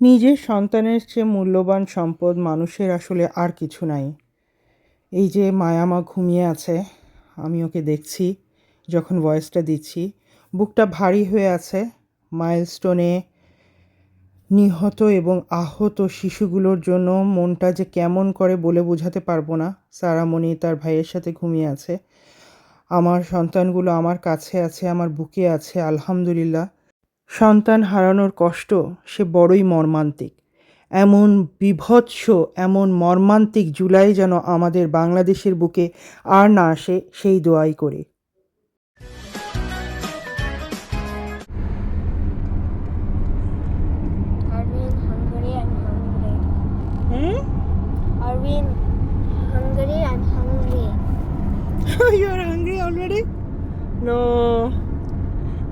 নিজের সন্তানের চেয়ে মূল্যবান সম্পদ মানুষের আসলে আর কিছু নাই। এই যে মায়ামা ঘুমিয়ে আছে, আমি ওকে দেখছি, যখন ভয়েসটা দিচ্ছি। বুকটা ভারী হয়ে আছে মাইলস্টোনে নিহত এবং আহত শিশুগুলোর জন্য মনটা যে কেমন করে বলে বোঝাতে পারব না সারামণি তার ভাইয়ের সাথে ঘুমিয়ে আছে। আমার সন্তানগুলো আমার কাছে আছে, আমার বুকে আছে, আলহামদুলিল্লাহ। সন্তান হারানোর কষ্ট সে বড়ই মর্মান্তিক। এমন বিভৎস এমন মর্মান্তিক জুলাই যেন আমাদের বাংলাদেশের বুকে আর না আসে সেই দোয়াই করে? No.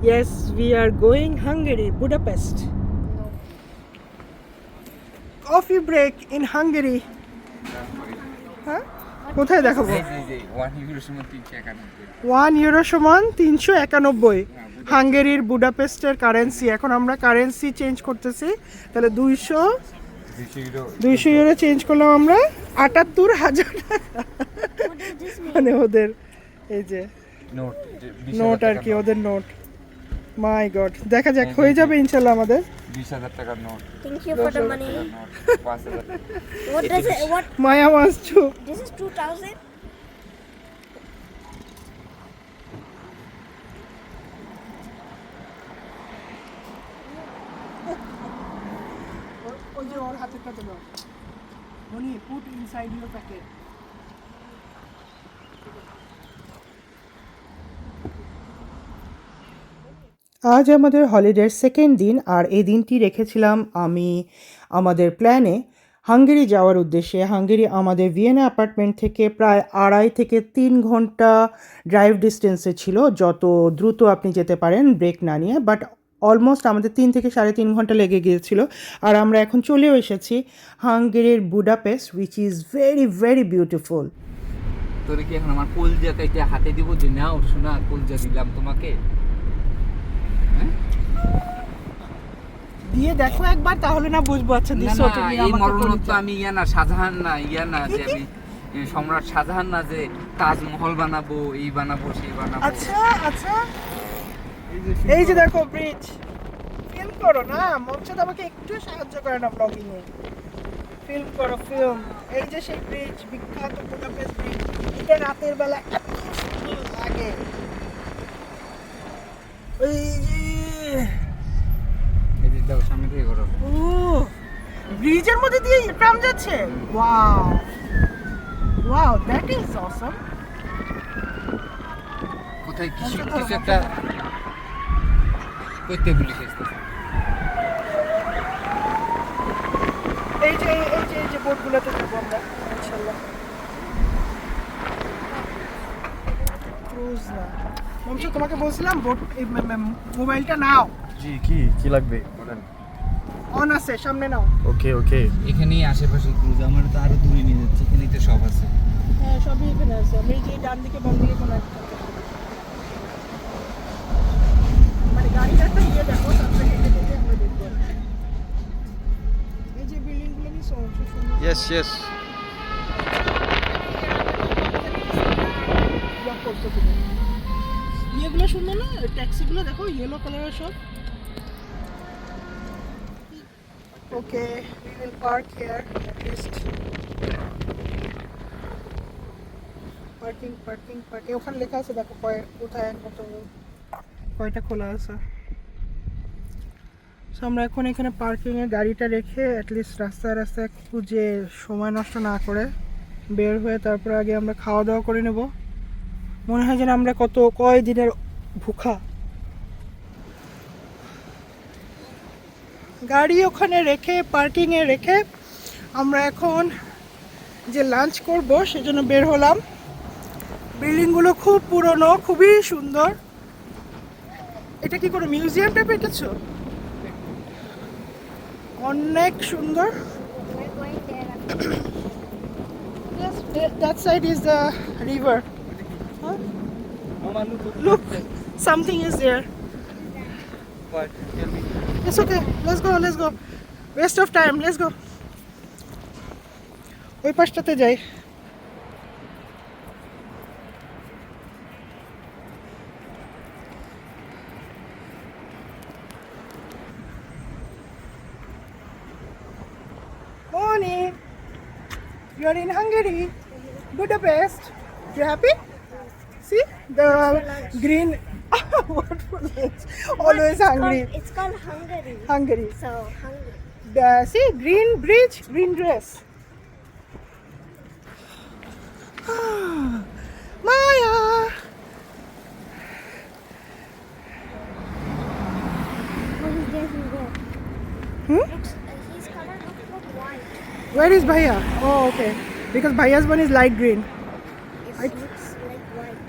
Yes, we are going Hungary, Budapest. Coffee break in Hungary. হ্যাঁ কোথায় দেখাবো? ওয়ান ইউরো সমান তিনশো একানব্বই। হাঙ্গেরির বুডাপেস্টের কারেন্সি এখন আমরা কারেন্সি চেঞ্জ করতেছি। তাহলে দুইশো দুইশো ইউরো চেঞ্জ করলাম আমরা। আটাত্তর হাজার? মানে ওদের এই যে। নোট নোট আর কি ওদের নোট মাই গড দেখা যাক হয়ে যাবে ইনশাল্লাহ আমাদের বিশ হাজার টাকার note Thank you for the money. Note পাঁচ হাজার What does it? What? Maya মাস টু This is two thousand. ওই যে ওর হাতেরটা তো money put inside your packet আজ আমাদের হলিডের সেকেন্ড দিন, আর এই দিনটি রেখেছিলাম আমি আমাদের প্ল্যানে। হাঙ্গেরি যাওয়ার উদ্দেশ্যে, হাঙ্গেরি আমাদের ভিয়েনা অ্যাপার্টমেন্ট থেকে প্রায় আড়াই থেকে তিন ঘণ্টা ড্রাইভ ডিস্টেন্সে ছিল, যত দ্রুত আপনি যেতে পারেন ব্রেক না নিয়ে, বাট অলমোস্ট আমাদের তিন থেকে সাড়ে তিন ঘণ্টা লেগে গিয়েছিল। আর আমরা এখন চলেও এসেছি হাঙ্গেরির Budapest which is very very beautiful তোর কি এখন আমার কলজা হাতে দিব যে, নাও শোনা কলজা দিলাম তোমাকে? দিয়ে দেখো একবার তাহলে না বুঝব আচ্ছা দিছো তুমি এই আমাকে আমি ইয়া না শাহজাহান না ইয়া না যে আমি সম্রাট শাহজাহান না যে তাজমহল বানাবো এই বানাবো সেই বানাবো। আচ্ছা আচ্ছা। এই যে দেখো ব্রিজ ফিল্ম করো না মঞ্চে আমাকে একটু সাহায্য করে না ব্লগিং এ। ফিল্ম করো ফিল্ম এই যে সেই ব্রিজ বিখ্যাত বুদাপেস্ট ব্রিজ এটা রাতের বেলা এত সুন্দর লাগে। এই যে এই যে দাও সামনে থেকে করো ও ব্রিজের মধ্যে দিয়ে ট্রাম যাচ্ছে? Wow wow that is awesome কোথায় কিছু কিছু একটা করতে বলি এই যে এই যে এই যে বোটগুলোতে যাব আমরা ইনশাল্লাহ ক্রুজ না। মমসু তোমাকে বলছিলাম বোট মোবাইলটা নাও। জি কি কি লাগবে? বলেন। অন আছে সামনে নাও। ওকে ওকে এখানেই আশেপাশে ক্রুজ আমার তো আরও দূরে নিয়ে যাচ্ছে এখানেই তো সব আছে। হ্যাঁ সবই এখানে আছে। আমি যে ডান দিকে বাম দিকে কোনো একটা। মানে গাড়িটা একটা দিয়ে দেখো তারপরে হেঁটে হেঁটে আমরা দেখব। এই যে বিল্ডিংগুলো কি সুন্দর ইয়েস ইয়েস ইয়েগুলো সুন্দর না? ট্যাক্সিগুলো দেখো ইয়েলো কালারের সব। Okay we will park here at least parking parking parking ওখানে লেখা আছে, দেখো কয় কোথায় কত কয়টা খোলা আছে। সো আমরা এখন এখানে পার্কিংয়ে গাড়িটা রেখে অ্যাটলিস্ট রাস্তায় রাস্তায় খুঁজে সময় নষ্ট না করে বের হয়ে তারপর আগে আমরা খাওয়া দাওয়া করে নেব। মনে হয় যেন আমরা কত কয় দিনের ভুখা। গাড়ি ওখানে রেখে পার্কিংয়ে রেখে আমরা এখন যে লাঞ্চ করব সেজন্য বের হলাম বিল্ডিংগুলো খুব পুরনো খুবই সুন্দর এটা কি কোনো মিউজিয়াম টাইপের কিছু অনেক সুন্দর that- side is the river. Huh? Look, something is there. But tell me, It's okay. Let's go. Let's go. Waste of time let's go ওই পাশটাতে যাই Morning. You are in Hungary, Budapest. You happy? See the green. what for lunch? Always It's called- hungry. It's called Hungary. Hungary. So hungry. The, see green bridge, green dress. Maya. How is there he go? Hmm? Looks, uh, his color looks like white. Where is Bhaiya? Oh, okay. Because Bhaiya's one is light green. It I- looks like white.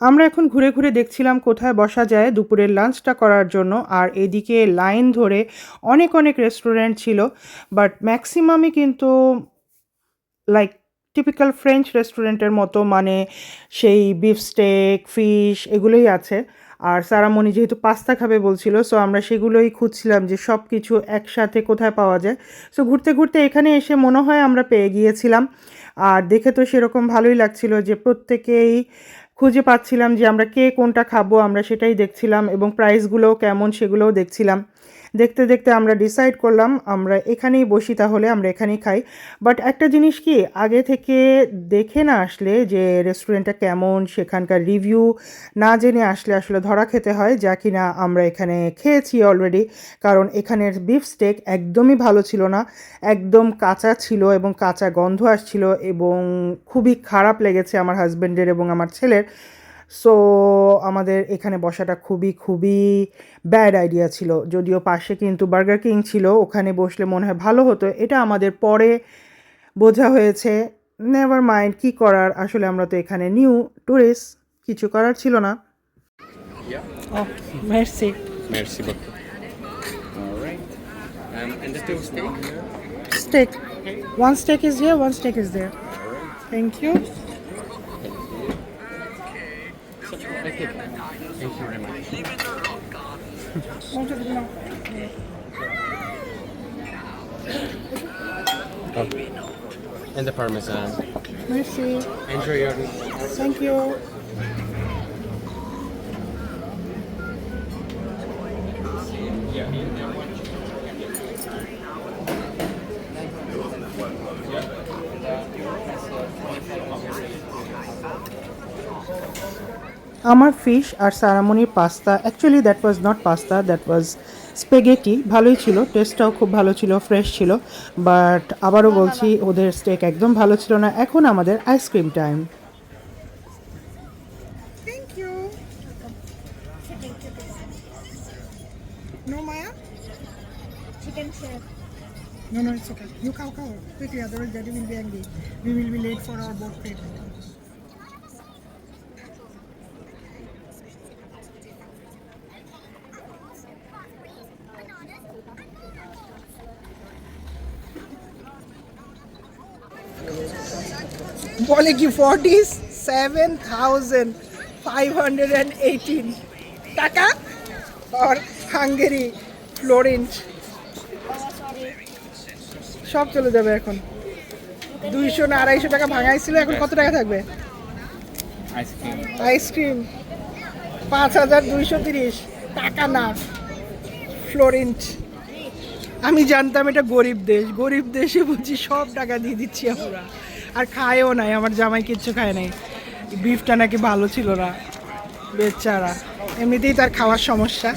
আমরা এখন ঘুরে ঘুরে দেখছিলাম কোথায় বসা যায় দুপুরের লাঞ্চটা করার জন্য, আর এদিকে লাইন ধরে অনেক অনেক রেস্টুরেন্ট ছিল বাট ম্যাক্সিমামই কিন্তু লাইক টিপিক্যাল ফ্রেঞ্চ রেস্টুরেন্টের মতো মানে সেই বিফ স্টেক ফিশ এগুলোই আছে। আর সারামণি যেহেতু পাস্তা খাবে বলছিল সো আমরা সেগুলোই খুঁজছিলাম যে সব কিছু একসাথে কোথায় পাওয়া যায়। সো ঘুরতে ঘুরতে এখানে এসে মনে হয় আমরা পেয়ে গিয়েছিলাম। আর দেখে তো সেরকম ভালোই লাগছিল যে প্রত্যেকেই খুঁজে পাচ্ছিলাম যে আমরা কে কোনটা খাব, আমরা সেটাই দেখছিলাম এবং প্রাইসগুলো কেমন সেগুলোও দেখছিলাম। দেখতে দেখতে আমরা ডিসাইড করলাম, আমরা এখানেই বসি তাহলে আমরা এখানেই খাই। বাট একটা জিনিস কি, আগে থেকে দেখে না আসলে যে রেস্টুরেন্টটা কেমন, সেখানকার রিভিউ না জেনে আসলে আসলে ধরা খেতে হয়, যা কিনা আমরা এখানে খেয়েছি অলরেডি কারণ এখানের বিফ স্টেক একদমই ভালো ছিল না, একদম কাঁচা ছিল এবং কাঁচা গন্ধ আসছিল এবং খুবই খারাপ লেগেছে আমার হাজব্যান্ডের এবং আমার ছেলের। সো আমাদের এখানে বসাটা খুবই খুবই ব্যাড আইডিয়া ছিল। যদিও পাশে কিন্তু বার্গার কিং ছিল ওখানে বসলে মনে হয় ভালো হতো। এটা আমাদের পরে বোঝা হয়েছে। নেভার মাইন্ড কী করার? আসলে আমরা তো এখানে নিউ টুরিস্ট কিছু করার ছিল না। ও মেরসি Merci. Beaucoup. All right. Um, and the two steak? steak. One Take care. Thank you very much. oh. And the parmesan. Merci. Enjoy your. Thank you. আমার ফিশ আর সারামনির pasta actually that was not pasta that was spaghetti ভালোই ছিল টেস্টটাও খুব ভালো ছিল fresh ছিল but আবারও বলছি ওদের স্টেক একদম ভালো ছিল না এখন আমাদের ice cream time Chicken chef. No, no, it's okay. You cow cow quickly, otherwise daddy will be angry. We will be late for our boat trip. বলে কি forty seven thousand five hundred and eighteen টাকা আর Hungary Florent সব চলে যাবে এখন। দুইশো না আড়াইশো টাকা ভাঙাইছিল এখন কত টাকা থাকবে? আইসক্রিম। পাঁচ হাজার দুইশো তিরিশ টাকা না ফ্লোরেন্ট আমি জানতাম এটা গরিব দেশ গরিব দেশে বুঝি সব টাকা দিয়ে দিচ্ছি আমরা। আর খায়ও নাই, আমার জামাই কিচ্ছু খায় নাই। বিফটা নাকি ভালো ছিল না, বেচারা। এমনিতেই তার খাওয়ার সমস্যা।